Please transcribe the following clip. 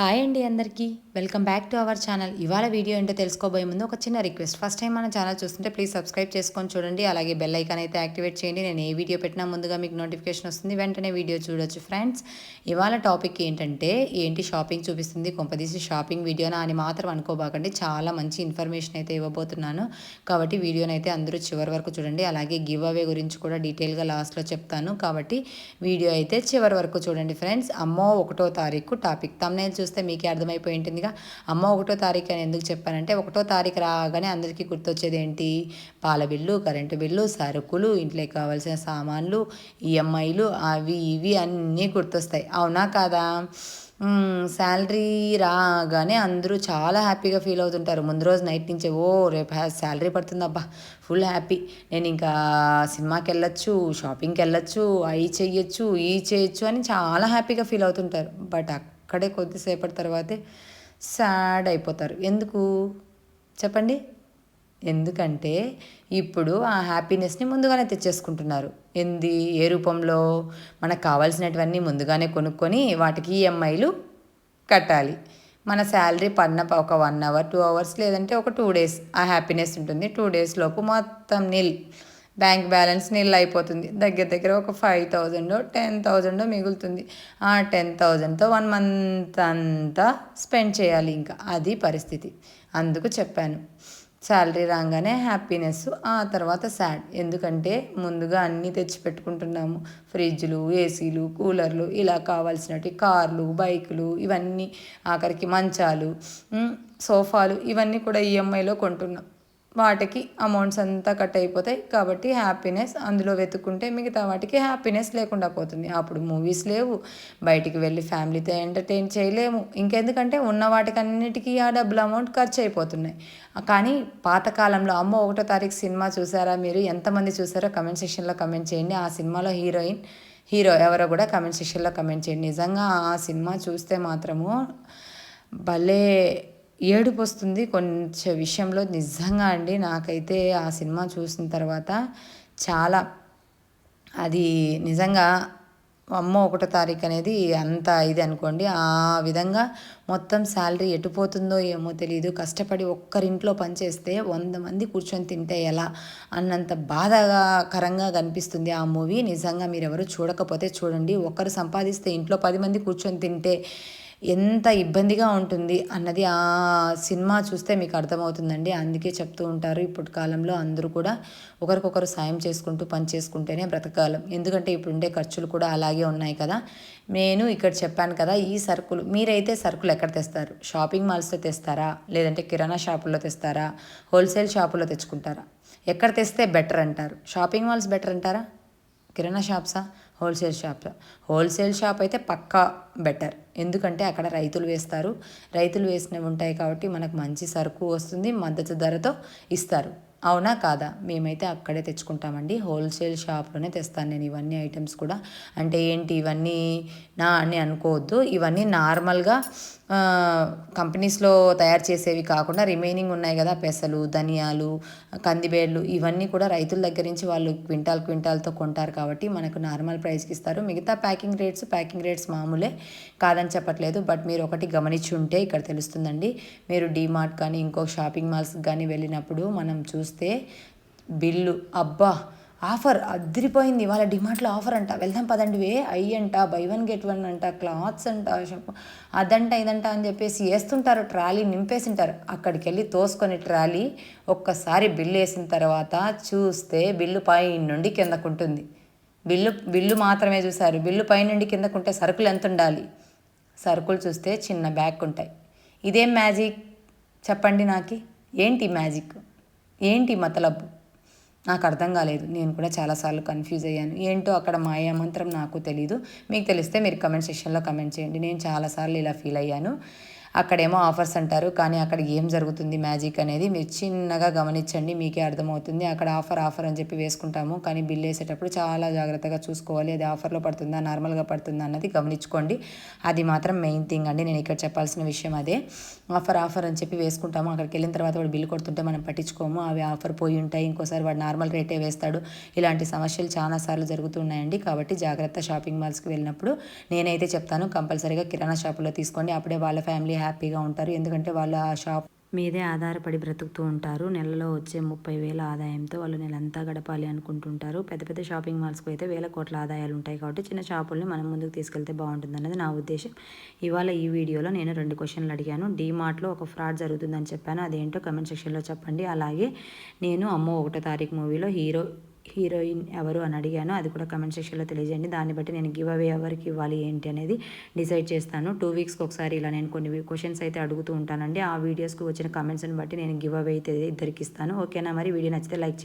Hi అండి అందరికీ. Welcome back to our channel. ఇవాళ వీడియో ఏంటో తెలుసుకోబోయే ముందు ఒక చిన్న రిక్వెస్ట్. ఫస్ట్ టైం మన ఛానల్ చూస్తుంటే ప్లీజ్ సబ్స్క్రైబ్ చేసుకొని చూడండి. అలాగే బెల్ ఐకాన్ అయితే యాక్టివేట్ చేయండి. నేను ఏ వీడియో పెట్టినా ముందుగా మీకు నోటిఫికేషన్ వస్తుంది. వెంటనే వీడియో చూడొచ్చు ఫ్రెండ్స్. ఇవాళ టాపిక్ ఏంటంటే ఏంటి షాపింగ్ చూపిస్తుంది? కొంపదీసి షాపింగ్ వీడియోనా అని మాత్రం అనుకోబాకండి. చాలా మంచి ఇన్ఫర్మేషన్ అయితే ఇవ్వబోతున్నాను. కాబట్టి వీడియోని అయితే అందరూ చివరి వరకు చూడండి. అలాగే గివ్ అవే గురించి కూడా డీటెయిల్గా లాస్ట్లో చెప్తాను. కాబట్టి వీడియో అయితే చివరి వరకు చూడండి ఫ్రెండ్స్. అమ్మో ఒకటో తారీఖు టాపిక్. తమ్నేల్ చూస్తే మీకే అర్థమైపోయి ఉంటుందిగా అమ్మ ఒకటో తారీఖు అని ఎందుకు చెప్పానంటే ఒకటో తారీఖు రాగానే అందరికీ గుర్తొచ్చేది ఏంటి పాల బిల్లు కరెంటు బిల్లు సరుకులు ఇంట్లోకి కావాల్సిన సామాన్లు ఈఎంఐలు అవి ఇవి అన్నీ గుర్తొస్తాయి. అవునా కాదా? శాలరీ రాగానే అందరూ చాలా హ్యాపీగా ఫీల్ అవుతుంటారు. ముందు రోజు నైట్ నుంచే ఓ రేపు శాలరీ పడుతుంది అబ్బా ఫుల్ హ్యాపీ. నేను ఇంకా సినిమాకి వెళ్ళొచ్చు షాపింగ్కి వెళ్ళొచ్చు అవి చెయ్యొచ్చు ఈ చేయొచ్చు అని చాలా హ్యాపీగా ఫీల్ అవుతుంటారు. బట్ అక్కడే కొద్దిసేపటి తర్వాతే సాడ్ అయిపోతారు. ఎందుకు? చెప్పండి. ఎందుకంటే ఇప్పుడు ఆ హ్యాపీనెస్ని ముందుగానే తెచ్చేసుకుంటున్నారు. ఎంది ఏ రూపంలో? మనకు కావాల్సినటువన్నీ ముందుగానే కొనుక్కొని వాటికి ఈఎంఐలు కట్టాలి. మన శాలరీ పడిన ఒక వన్ అవర్ టూ అవర్స్ లేదంటే ఒక టూ డేస్ ఆ హ్యాపీనెస్ ఉంటుంది. టూ డేస్ లోపు మొత్తం నిల్ బ్యాంక్ బ్యాలెన్స్ నీళ్ళు అయిపోతుంది. దగ్గర దగ్గర ఒక ఫైవ్ థౌజండ్ టెన్ థౌజండ్ మిగులుతుంది. ఆ టెన్ థౌజండ్తో వన్ మంత్ అంతా స్పెండ్ చేయాలి ఇంకా. అది పరిస్థితి. అందుకు చెప్పాను. శాలరీ రాగానే హ్యాపీనెస్ ఆ తర్వాత సాడ్. ఎందుకంటే ముందుగా అన్నీ తెచ్చి పెట్టుకుంటున్నాము ఫ్రిడ్జ్లు ఏసీలు కూలర్లు ఇలా కావాల్సినవి కార్లు బైకులు ఇవన్నీ ఆఖరికి మంచాలు సోఫాలు ఇవన్నీ కూడా ఈఎంఐలో కొంటున్నాం. వాటికి అమౌంట్స్ అంతా కట్ అయిపోతాయి. కాబట్టి హ్యాపీనెస్ అందులో వెతుక్కుంటే మిగతా వాటికి హ్యాపీనెస్ లేకుండా పోతుంది. అప్పుడు మూవీస్ లేవు. బయటికి వెళ్ళి ఫ్యామిలీతో ఎంటర్టైన్ చేయలేము. ఇంకెందుకంటే ఉన్న వాటికన్నిటికీ ఆ డబ్బులు అమౌంట్ ఖర్చు అయిపోతున్నాయి. కానీ పాతకాలంలో అమ్మ ఒకటో తారీఖు సినిమా చూసారా మీరు? ఎంతమంది చూసారో కమెంట్ సెక్షన్లో కమెంట్ చేయండి. ఆ సినిమాలో హీరోయిన్ హీరో ఎవరో కూడా కమెంట్ సెక్షన్లో కమెంట్ చేయండి. నిజంగా ఆ సినిమా చూస్తే మాత్రము భలే ఏడుపు వస్తుంది కొంచెం విషయంలో నిజంగా అండి నాకైతే ఆ సినిమా చూసిన తర్వాత చాలా అది నిజంగా అమ్మ ఒకటో తారీఖు అనేది అంత ఇది అనుకోండి. ఆ విధంగా మొత్తం శాలరీ ఎటుపోతుందో ఏమో తెలియదు కష్టపడి ఒక్కరింట్లో పనిచేస్తే వంద మంది కూర్చొని తింటే ఎలా అన్నంత బాధాకరంగా కనిపిస్తుంది ఆ మూవీ. నిజంగా మీరు ఎవరు చూడకపోతే చూడండి. ఒక్కరు సంపాదిస్తే ఇంట్లో పది మంది కూర్చొని తింటే ఎంత ఇబ్బందిగా ఉంటుంది అన్నది ఆ సినిమా చూస్తే మీకు అర్థమవుతుందండి. అందుకే చెప్తూ ఉంటారు. ఇప్పుడు కాలంలో అందరూ కూడా ఒకరికొకరు సాయం చేసుకుంటూ పని చేసుకుంటేనే బ్రతకాలం. ఎందుకంటే ఇప్పుడు ఉండే ఖర్చులు కూడా అలాగే ఉన్నాయి కదా. నేను ఇక్కడ చెప్పాను కదా ఈ సరుకులు మీరైతే సరుకులు ఎక్కడ తెస్తారు? షాపింగ్ మాల్స్లో తెస్తారా? లేదంటే కిరాణా షాపుల్లో తెస్తారా? హోల్సేల్ షాపుల్లో తెచ్చుకుంటారా? ఎక్కడ తెస్తే బెటర్ అంటారు? షాపింగ్ మాల్స్ బెటర్ అంటారా? కిరాణా షాప్సా? హోల్సేల్ షాప్ హోల్సేల్ షాప్ అయితే పక్కా బెటర్. ఎందుకంటే అక్కడ రైతులు వేస్తారు. రైతులు వేసినవి ఉంటాయి కాబట్టి మనకు మంచి సరుకు వస్తుంది మద్దతు ధరతో ఇస్తారు. అవునా కాదా? మేమైతే అక్కడే తెచ్చుకుంటామండి. హోల్సేల్ షాప్లోనే తెస్తాను నేను ఇవన్నీ ఐటమ్స్ కూడా. అంటే ఏంటి? ఇవన్నీ నా అని అనుకోవద్దు. ఇవన్నీ నార్మల్గా కంపెనీస్లో తయారు చేసేవి కాకుండా రిమైనింగ్ ఉన్నాయి కదా పెసలు ధనియాలు కందిబేళ్ళు ఇవన్నీ కూడా రైతుల దగ్గర నుంచి వాళ్ళు క్వింటాల్ క్వింటాల్తో కొంటారు కాబట్టి మనకు నార్మల్ ప్రైస్కి ఇస్తారు. మిగతా ప్యాకింగ్ రేట్స్ ప్యాకింగ్ రేట్స్ మామూలే కాదని చెప్పట్లేదు బట్ మీరు ఒకటి గమనించి ఉంటే ఇక్కడ తెలుస్తుందండి. మీరు డీమార్ట్ కానీ ఇంకో షాపింగ్ మాల్స్కి కానీ వెళ్ళినప్పుడు మనం చూస్తే బిల్లు అబ్బా! ఆఫర్ అదిరిపోయింది. వాళ్ళ డిమార్ట్లో ఆఫర్ అంట. వెళ్దాం పదండి వే. అయ్యి అంట బై వన్ గెట్ వన్ అంట క్లాత్స్ అంట అదంట ఇదంట అని చెప్పేసి వేస్తుంటారు. ట్రాలీ నింపేసింటారు. అక్కడికి వెళ్ళి తోసుకొని ట్రాలీ ఒక్కసారి బిల్లు వేసిన తర్వాత చూస్తే బిల్లు పై నుండి కిందకుంటుంది బిల్లు బిల్లు మాత్రమే చూశారు బిల్లు పై నుండి కిందకుంటే సరుకులు ఎంత ఉండాలి? సరుకులు చూస్తే చిన్న బ్యాగ్ ఉంటాయి. ఇదేం మ్యాజిక్? చెప్పండి నాకు. ఏంటి మ్యాజిక్? ఏంటి మతలబ్బు నాకు అర్థం కాలేదు. నేను కూడా చాలాసార్లు కన్ఫ్యూజ్ అయ్యాను. ఏంటో అక్కడ మాయామంత్రం నాకు తెలీదు. మీకు తెలిస్తే మీరు కమెంట్ సెక్షన్లో కమెంట్ చేయండి. నేను చాలాసార్లు ఇలా ఫీల్ అయ్యాను. అక్కడేమో ఆఫర్స్ అంటారు కానీ అక్కడ ఏం జరుగుతుంది మ్యాజిక్ అనేది మీరు చిన్నగా గమనించండి మీకే అర్థమవుతుంది. అక్కడ ఆఫర్ ఆఫర్ అని చెప్పి వేసుకుంటాము కానీ బిల్ వేసేటప్పుడు చాలా జాగ్రత్తగా చూసుకోవాలి అది ఆఫర్లో పడుతుందా నార్మల్గా పడుతుందా అన్నది గమనించుకోండి. అది మాత్రం మెయిన్ థింగ్ అండి నేను ఇక్కడ చెప్పాల్సిన విషయం అదే. ఆఫర్ ఆఫర్ అని చెప్పి వేసుకుంటాము అక్కడికి వెళ్ళిన తర్వాత వాడు బిల్ కొడుతుంటే మనం పట్టించుకోము అవి ఆఫర్ పోయి ఉంటాయి ఇంకోసారి వాడు నార్మల్ రేటే వేస్తాడు. ఇలాంటి సమస్యలు చాలాసార్లు జరుగుతున్నాయండి కాబట్టి జాగ్రత్త షాపింగ్ మాల్స్కి వెళ్ళినప్పుడు నేనైతే చెప్తాను కంపల్సరీగా కిరాణా షాపులో తీసుకోండి అప్పుడే వాళ్ళ ఫ్యామిలీ హ్యాపీగా ఉంటారు. ఎందుకంటే వాళ్ళు ఆ షాప్ మీదే ఆధారపడి బ్రతుకుతూ ఉంటారు. నెలలో వచ్చే ముప్పై వేల ఆదాయంతో వాళ్ళు నెలంతా గడపాలి అనుకుంటుంటారు. పెద్ద పెద్ద షాపింగ్ మాల్స్కి అయితే వేల కోట్ల ఆదాయాలు ఉంటాయి కాబట్టి చిన్న షాపుల్ని మనం ముందుకు తీసుకెళ్తే బాగుంటుంది అనేది నా ఉద్దేశం. ఇవాళ ఈ వీడియోలో నేను రెండు క్వశ్చన్లు అడిగాను. డీమార్ట్లో ఒక ఫ్రాడ్ జరుగుతుందని చెప్పాను. అదేంటో కమెంట్ సెక్షన్లో చెప్పండి. అలాగే నేను అమ్మో ఒకటో తారీఖు మూవీలో హీరో హీరోయిన్ ఎవరు అని అడిగాను. అది కూడా కమెంట్ సెక్షన్లో తెలియజేయండి. దాన్ని బట్టి నేను గివ్ అవే ఎవరికి ఇవ్వాలి ఏంటి అనేది డిసైడ్ చేస్తాను. టూ వీక్స్కి ఒకసారి ఇలా నేను కొన్ని క్వశ్చన్స్ అయితే అడుగుతూ ఉంటానండి. ఆ వీడియోస్కి వచ్చిన కమెంట్స్ని బట్టి నేను గివ్ అవే అయితే ఇద్దరికి ఇస్తాను. ఓకేనా మరి వీడియో నచ్చితే లైక్